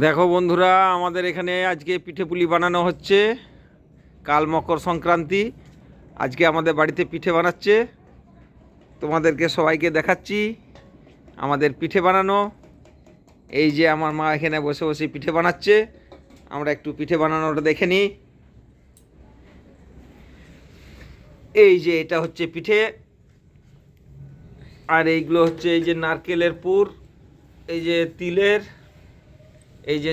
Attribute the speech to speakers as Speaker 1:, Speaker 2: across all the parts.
Speaker 1: দেখো বন্ধুরা, আমাদের এখানে আজকে পিঠে পুলি বানানো হচ্ছে, কাল মকর সংক্রান্তি। আজকে আমাদের বাড়িতে পিঠে বানাচ্ছে। তোমাদেরকে সবাইকে দেখাচ্ছি আমাদের পিঠে বানানো। এই যে আমার মা এখানে বসে বসে পিঠে বানাচ্ছে। আমরা একটু পিঠে বানানোটা দেখে নিই। এই যে এটা হচ্ছে পিঠে। আর এইগুলো হচ্ছে এই যে নারকেলের পুর, এই যে তিলের। এই যে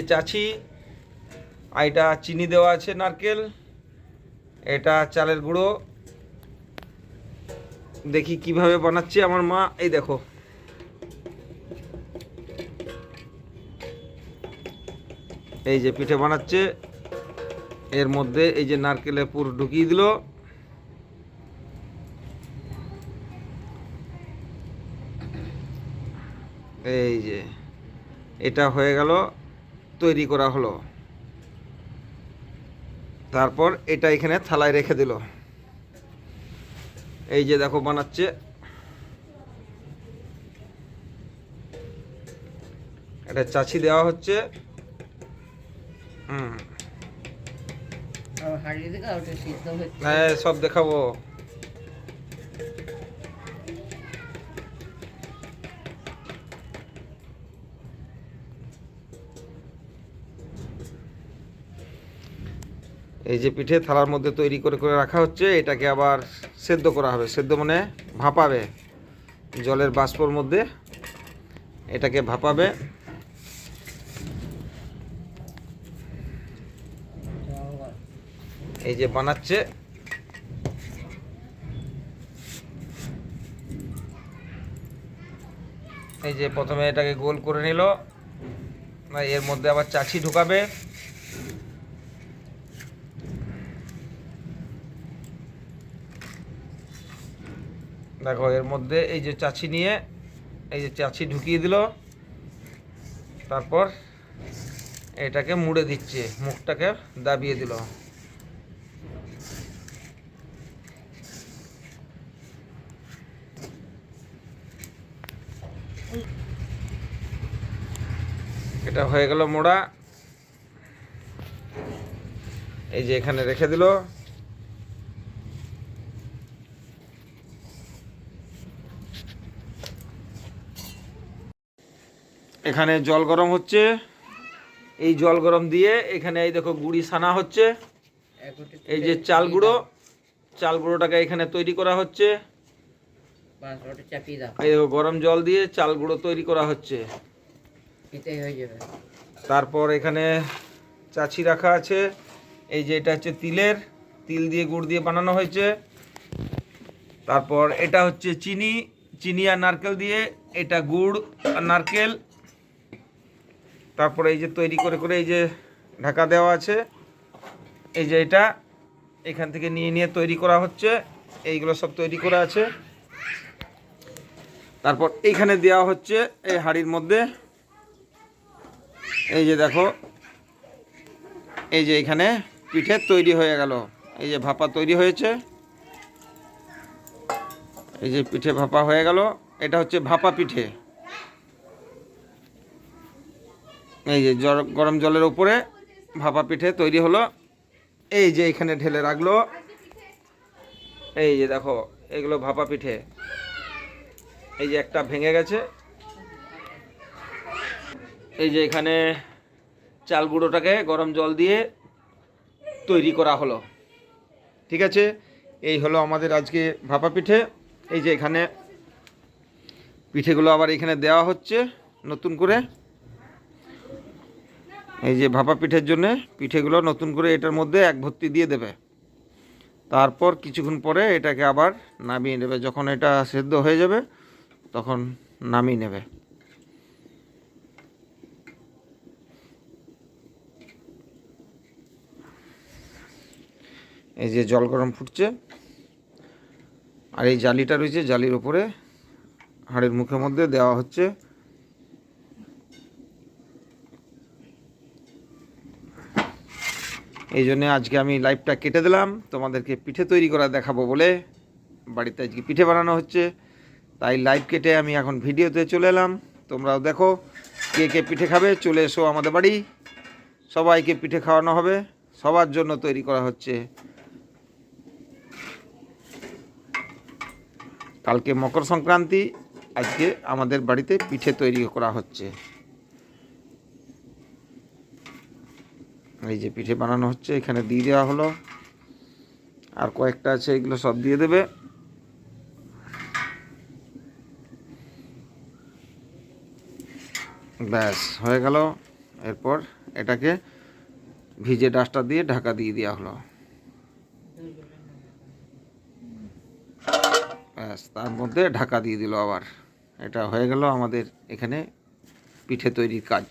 Speaker 1: আর এটা চিনি দেওয়া আছে নারকেল, এটা চালের গুঁড়ো। দেখি কীভাবে বানাচ্ছে আমার মা, এই দেখো। এই যে পিঠে বানাচ্ছে, এর মধ্যে এই যে নারকেলের পুর ঢুকিয়ে দিল। এই যে, এটা হয়ে গেল। তৈরি করা হলো। তারপর এটা এখানে থালায় রেখে দিল। এই যে দেখো বানাচ্ছে। এটা চাছি দেওয়া হচ্ছে। হ্যাঁ সব দেখাবো। এই যে পিঠে থালার মধ্যে তৈরি করে করে রাখা হচ্ছে, এটাকে আবার সেদ্ধ করা হবে। সেদ্ধ মানে ভাপাবে জলের বাষ্পর মধ্যে। এটাকে ভাপাবে। এই যে বানাচ্ছে। এই যে প্রথমে এটাকে গোল করে নিল। এর মধ্যে আবার চাছি ঢুকাবে। দেখো, এর মধ্যে এই যে চাছি নিয়ে, এই যে চাছি ঢুকিয়ে দিল। তারপর এটাকে মুড়ে দিচ্ছে, মুখটাকে দাবিয়ে দিল। এটা হয়ে গেল মোড়া। এই যে এখানে রেখে দিল। এখানে জল গরম হচ্ছে। এই জল গরম দিয়ে এখানে এই দেখো গুড়ি সানা হচ্ছে। এই যে চাল গুঁড়ো, চাল গুঁড়োটাকে এখানে তৈরি করা হচ্ছে। এই দেখো গরম জল দিয়ে চাল গুঁড়ো তৈরি করা হচ্ছে। তারপর এখানে চাছি রাখা আছে। এই যে এটা হচ্ছে তিলের, তিল দিয়ে গুড় দিয়ে বানানো হয়েছে। তারপর এটা হচ্ছে চিনি চিনি আর নারকেল দিয়ে, এটা গুড় আর নারকেল। তারপরে এই যে তৈরি করে করে এই যে ঢাকা দেওয়া আছে। এই যে এটা এখান থেকে নিয়ে নিয়ে তৈরি করা হচ্ছে। এইগুলো সব তৈরি করা আছে। তারপর এইখানে দেওয়া হচ্ছে এই হাঁড়ির মধ্যে। এই যে দেখো, এই যে এখানে পিঠে তৈরি হয়ে গেল। এই যে ভাপা তৈরি হয়েছে। এই যে পিঠে ভাপা হয়ে গেল। এটা হচ্ছে ভাপা পিঠে। এই যে গরম জলের উপরে ভাপা পিঠে তৈরি হলো। এই যে এখানে ঢেলে রাখল। এই যে দেখো, এগুলো ভাপা পিঠে। এই যে একটা ভেঙে গেছে। এই যে এখানে চাল গুঁড়োটাকে গরম জল দিয়ে তৈরি করা হলো। ঠিক আছে? এই হলো আমাদের আজকে ভাপা পিঠে। এই যে এখানে পিঠেগুলো আবার এখানে দেওয়া হচ্ছে নতুন করে। এই যে ভাপা পিঠের জন্য পিঠেগুলো নতুন করে এটার মধ্যে এক ভর্তি দিয়ে দেবে। তারপর কিছুক্ষণ পরে এটাকে আবার নামিয়ে নেবে। যখন এটা সেদ্ধ হয়ে যাবে, তখন নামিয়ে নেবে। এই যে জল গরম ফুটছে, আর এই জালিটা রয়েছে জালির উপরে, হাড়ের মুখের মধ্যে দেওয়া হচ্ছে এই জন্য আজকে আমি লাইভটা কেটে দিলাম। তোমাদেরকে পিঠে তৈরি করা দেখাবো বলে। বাড়িতে আজকে পিঠে বানানো হচ্ছে। তাই লাইভ কেটে আমি এখন ভিডিওতে চলে এলাম। তোমরাও দেখো কে কে পিঠে খাবে। চলে এসো আমাদের বাড়ি। সবাইকে পিঠে খাওয়ানো হবে। সবার জন্য তৈরি করা হচ্ছে। কালকে মকর সংক্রান্তি। আজকে আমাদের বাড়িতে পিঠে তৈরি করা হচ্ছে। এই যে পিঠে বানানো হচ্ছে, এখানে দিয়ে দেওয়া হলো। আর কয়েকটা আছে, এগুলো সব দিয়ে দেবে। ব্যাস, হয়ে গেল। এরপর এটাকে ভিজে ডাস্টার দিয়ে ঢাকা দিয়ে দেওয়া হলো। ব্যাস, তার মধ্যে ঢাকা দিয়ে দিল আবার। এটা হয়ে গেল আমাদের এখানে পিঠে তৈরির কাজ।